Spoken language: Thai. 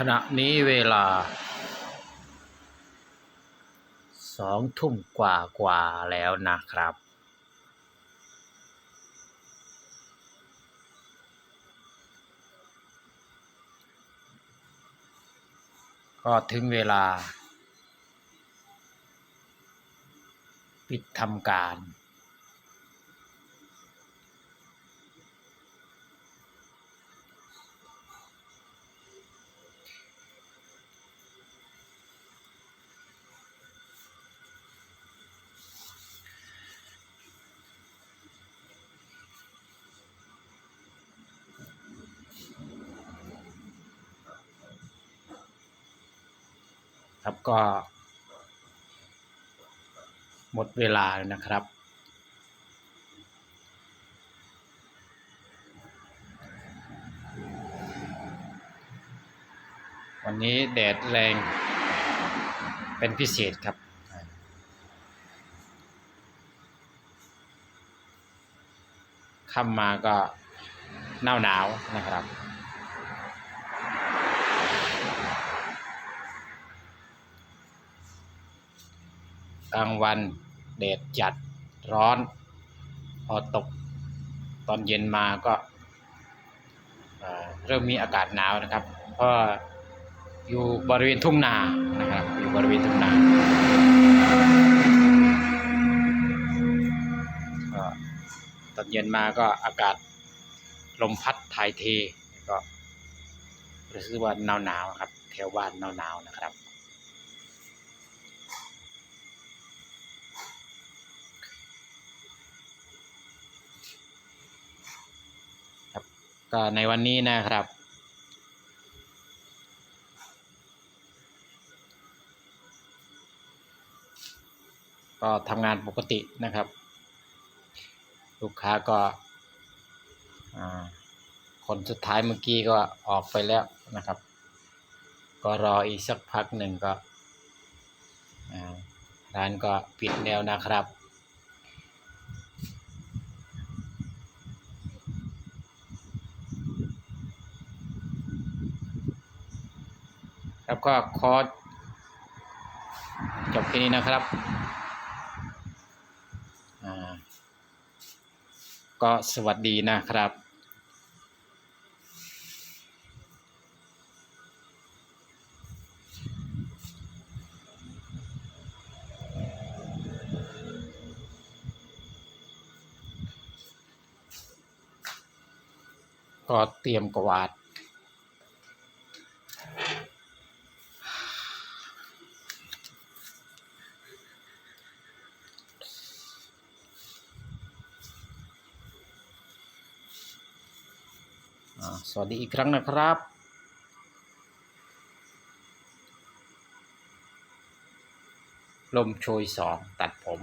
ขณะนี้เวลาสองทุ่มกว่ากว่าแล้วนะครับ ก็ถึงเวลา ปิดทำการ ครับก็ หมดเวลาแล้วนะครับ วันนี้แดดแรงเป็นพิเศษครับค่ำมาก็หนาวหนาวนะครับ กลางวันแดดจัดร้อน พอตกตอนเย็นมาก็เริ่มมีอากาศหนาวนะครับ เพราะอยู่บริเวณทุ่งนานะครับ อยู่บริเวณทุ่งนาก็ตอนเย็นมาก็อากาศลมพัดถ่ายเทก็รู้สึกว่าหนาวหนาวๆครับ แถวบ้านหนาวหนาวๆนะครับ ก็ในวันนี้นะครับ ก็ทำงานปกตินะครับ ลูกค้าก็คนสุดท้ายเมื่อกี้ก็ออกไปแล้วนะครับ ก็รออีกสักพักหนึ่งก็ร้านก็ปิดแล้วนะครับ แล้วก็ขอจบแค่นี้นะครับก็สวัสดีนะครับก็เตรียมกวาด สวัสดีอีกครั้งนะครับลมโชยสองตัดผม